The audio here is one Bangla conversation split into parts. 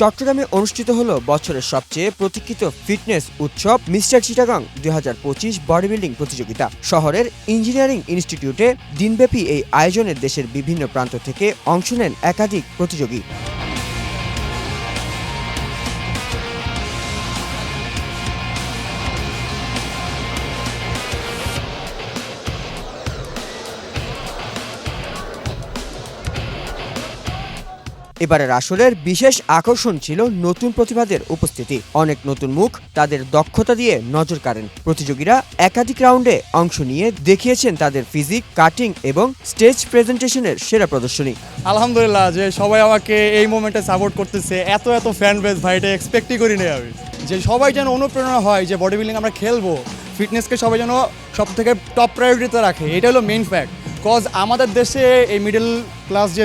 চট্টগ্রামে অনুষ্ঠিত হলো বছরের সবচেয়ে প্রতীক্ষিত ফিটনেস উৎসব মিস্টার চিটাগাং দুই হাজার পঁচিশ বডি বিল্ডিং প্রতিযোগিতা। শহরের ইঞ্জিনিয়ারিং ইনস্টিটিউটে দিনব্যাপী এই আয়োজনে দেশের বিভিন্ন প্রান্ত থেকে অংশ নেন একাধিক প্রতিযোগী। এবারের আসরের বিশেষ আকর্ষণ ছিল নতুন প্রতিভাদের উপস্থিতি। অনেক নতুন মুখ তাদের দক্ষতা দিয়ে নজর কাড়েন। প্রতিযোগীরা একাধিক রাউন্ডে অংশ নিয়ে দেখিয়েছেন তাদের ফিজিক, কাটিং এবং স্টেজ প্রেজেন্টেশনের সেরা প্রদর্শনী। আলহামদুলিল্লাহ যে সবাই আমাকে এই মোমেন্টে সাপোর্ট করতেছে, এত এত ফ্যান বেস ভাই, এটা এক্সপেক্টই করি নাই আমি। যে সবাই যেন অনুপ্রেরণা হয় যে বডি বিল্ডিং আমরা খেলব ফিটনেসকে সবাই যেন সব থেকে টপ প্রায়োরিটিতে রাখে এটা হলো মেইন ফ্যাক্ট কজ আমাদের দেশে এই মিডল ক্লাস যে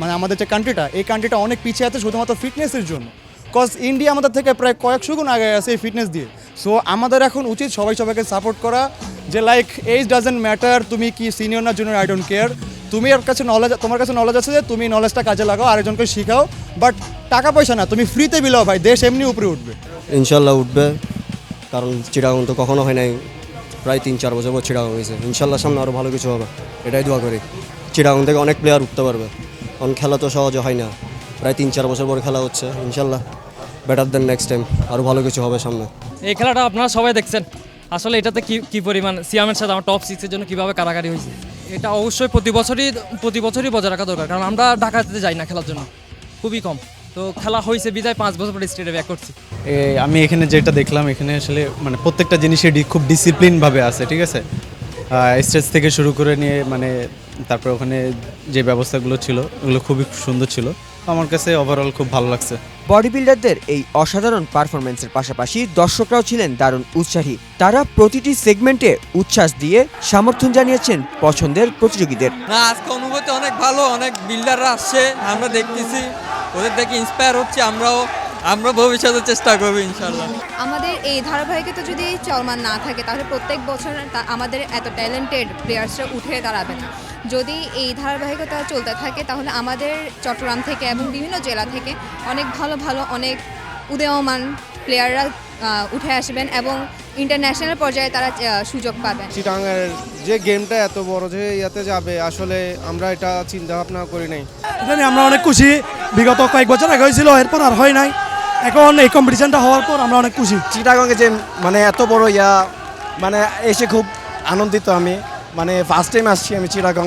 মানে আমাদের যে কান্ট্রিটা এই কান্ট্রিটা অনেক পিছিয়ে আছে শুধুমাত্র ফিটনেসের জন্য। কজ ইন্ডিয়া আমাদের থেকে প্রায় কয়েকশো গুণ আগে আছে এই ফিটনেস দিয়ে। সো আমাদের এখন উচিত সবাই সবাইকে সাপোর্ট করা যে লাইক এজ ডাজেন্ট ম্যাটার তুমি কি সিনিয়র না জুনিয়র আই ডোন্ট কেয়ার তুমি এর কাছে নলেজ তোমার কাছে নলেজ আছে যে, তুমি নলেজটা কাজে লাগাও, আরেকজনকে শিখাও। বাট টাকা পয়সা না, তুমি ফ্রিতে বিলাও ভাই, দেশ এমনি উপরে উঠবে। ইনশাল্লাহ উঠবে, কারণ চিটাগাং তো কখনো হয় নাই। প্রায় তিন চার বছর পর চিটাগাং হয়েছে। ইনশাল্লাহ সামনে আরও ভালো কিছু হবে। এটাই দোয়া করি। চিটাগাং থেকে অনেক প্লেয়ার উঠতে পারবে। কারণ খেলা তো সহজে হয় না। প্রায় তিন চার বছর পর খেলা হচ্ছে ইনশাল্লাহ। বেটার দেন নেক্সট টাইম আরও ভালো কিছু হবে সামনে। এই খেলাটা আপনারা সবাই দেখছেন। আসলে এটাতে কি কী পরিমাণ সিয়ামের সাথে আমার টপ সিক্সের জন্য কীভাবে কারাকারি হয়েছে এটা অবশ্যই প্রতি বছরই প্রতি বছরই বজায় রাখা দরকার। কারণ আমরা ঢাকাতে যাই না খেলার জন্য। খুবই কম। তো খেলা হয়েছে বিদায় পাঁচ বছর পরে স্টেটে ব্যাক করছি। এ, আমি এখানে যেটা দেখলাম এখানে আসলে মানে প্রত্যেকটা জিনিসের খুব ডিসিপ্লিনভাবে আছে ঠিক আছে? স্টেজ থেকে শুরু করে নিয়ে মানে তারপরে ওখানে যে ব্যবস্থাগুলো ছিল ওগুলো খুবই সুন্দর ছিল। আমার কাছে ওভারঅল খুব ভালো লাগছে। বডি বিল্ডারদের এই অসাধারণ পারফরমেন্সের পাশাপাশি দর্শকরাও ছিলেন দারুণ উৎসাহী। তারা প্রতিটি সেগমেন্টে উচ্ছ্বাস দিয়ে সমর্থন জানিয়েছেন পছন্দের প্রতিযোগীদের। না আজকে অনুভূতি অনেক ভালো অনেক বিল্ডাররা আসছে আমরা দেখতেছি। ওদের দেখে ইন্সপায়ার হচ্ছে আমরাও। আমরা ভবিষ্যতে চেষ্টা করব ইনশাল্লাহ আমাদের এই ধারাবাহিকতা যদি চলমান না থাকে তাহলে প্রত্যেক বছর তা- আমাদের এত ট্যালেন্টেড প্লেয়ার্সরা উঠে দাঁড়াবে না। যদি এই ধারাবাহিকতা চলতে থাকে তাহলে আমাদের চট্টগ্রাম থেকে এবং বিভিন্ন জেলা থেকে অনেক ভালো ভালো অনেক উদীয়মান প্লেয়াররা উঠে আসবেন এবং ইন্টারন্যাশনাল পর্যায়ে তারা সুযোগ পাবেন। চিটাঙের যে গেমটা এত বড় যে ইয়াতে যাবে আসলে আমরা এটা চিন্তা ভাবনা করি নাই। আমরা অনেক খুশি। বিগত কয়েক বছর আগে হয়েছিল এরপর আর হয় নাই। এখন এই কম্পিটিশনটা হওয়ার পর আমরা অনেক খুশি। চিটাগাংয়ে যে মানে এত বড় ইয়া মানে এসে খুব আনন্দিত আমি। মানে ফার্স্ট টাইম আসছি আমি চিটাগাং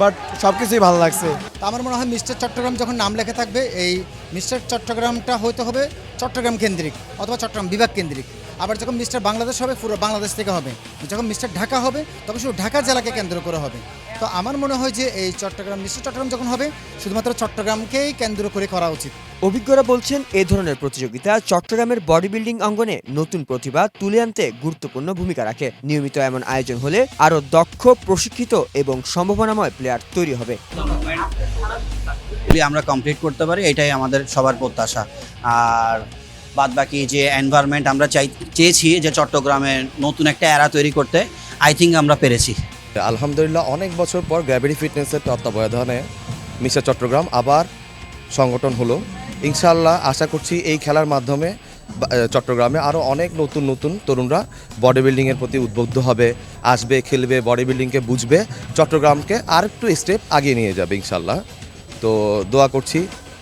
বাট সব কিছুই ভালো লাগছে। তো আমার মনে হয় মিস্টার চট্টগ্রাম যখন নাম লেখা থাকবে এই মিস্টার চট্টগ্রামটা হইতে হবে চট্টগ্রাম কেন্দ্রিক অথবা চট্টগ্রাম বিভাগ কেন্দ্রিক। আবার যখন মিস্টার বাংলাদেশ হবে পুরো বাংলাদেশ থেকে হবে। যখন মিস্টার ঢাকা হবে তখন শুধু ঢাকা জেলাকে কেন্দ্র করে হবে। তো আমার মনে হয় যে এই চট্টগ্রাম মিস্টার চট্টগ্রাম যখন হবে শুধুমাত্র চট্টগ্রামকেই কেন্দ্র করে করা উচিত। অভিজ্ঞরা বলছেন এ ধরনের প্রতিযোগিতা চট্টগ্রামের বডি বিল্ডিং অঙ্গনে নতুন প্রতিভা তুলে আনতে গুরুত্বপূর্ণ ভূমিকা রাখে। নিয়মিত এমন আয়োজন হলে আরও দক্ষ প্রশিক্ষিত এবং সম্ভাবনাময় প্লেয়ার তৈরি হবে। আমরা কমপ্লিট করতে পারি এটাই আমাদের সবার প্রত্যাশা। আর বাদ বাকি যে এনভায়রনমেন্ট আমরা চাই চেয়েছি যে চট্টগ্রামে নতুন একটা এরা তৈরি করতে আই থিঙ্ক আমরা পেরেছি। আলহামদুলিল্লাহ অনেক বছর পর গ্র্যাভিটি ফিটনেসের তত্ত্বাবধানে মিস্টার চট্টগ্রাম আবার সংগঠন হলো। ইনশাল্লাহ আশা করছি এই খেলার মাধ্যমে চট্টগ্রামে আরও অনেক নতুন নতুন তরুণরা বডি বিল্ডিংয়ের প্রতি উদ্বুদ্ধ হবে, আসবে, খেলবে বডি বিল্ডিংকে বুঝবে, চট্টগ্রামকে আর একটু স্টেপ আগিয়ে নিয়ে যাবে ইনশাল্লাহ তো দোয়া করছি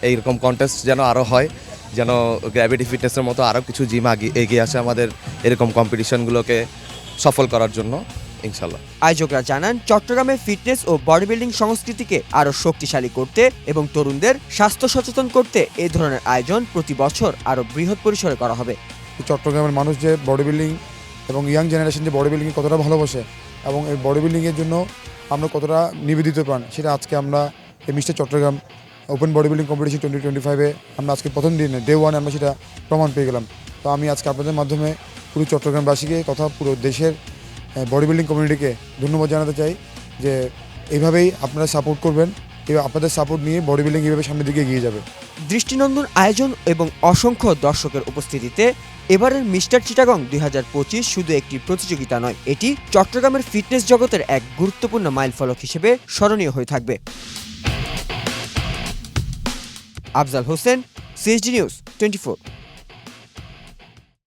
এইরকম কন্টেস্ট যেন আরও হয়, যেন গ্র্যাভিটি ফিটনেসের মতো আরও কিছু জিম আগিয়ে এগিয়ে আসে আমাদের এরকম কম্পিটিশনগুলোকে সফল করার জন্য। ইনশাল্লাহ আয়োজকরা জানান চট্টগ্রামে ফিটনেস ও বডি বিল্ডিং সংস্কৃতিকে আরও শক্তিশালী করতে এবং তরুণদের স্বাস্থ্য সচেতন করতে এ ধরনের আয়োজন প্রতি বছর আরও বৃহৎ পরিসরে করা হবে। চট্টগ্রামের মানুষ যে বডি বিল্ডিং এবং ইয়াং জেনারেশন যে বডি বিল্ডিং কতটা ভালোবাসে এবং এই বডি বিল্ডিংয়ের জন্য আমরা কতটা নিবেদিত পান সেটা আজকে আমরা এই mister Chattogram open body building competition twenty twenty ফাইভে আমরা আজকে প্রথম দিনে ডে ওয়ানে আমরা সেটা প্রমাণ পেয়ে গেলাম। তো আমি আজকে আপনাদের মাধ্যমে পুরো চট্টগ্রামবাসীকে তথা পুরো দেশের বডি বিল্ডিং কমিউনিটিকে ধন্যবাদ জানাতে চাই যে এইভাবেই আপনারা সাপোর্ট করবেন, এবার আপনাদের সাপোর্ট নিয়ে বডি বিল্ডিং এইভাবে সামনের দিকে এগিয়ে যাবে। দৃষ্টিনন্দন আয়োজন এবং অসংখ্য দর্শকের উপস্থিতিতে এবারের মিস্টার চিটাগং দু হাজার পঁচিশ শুধু একটি প্রতিযোগিতা নয়, এটি চট্টগ্রামের ফিটনেস জগতের এক গুরুত্বপূর্ণ মাইলফলক হিসেবে স্মরণীয় হয়ে থাকবে। Afzal Hossain CSD news, twenty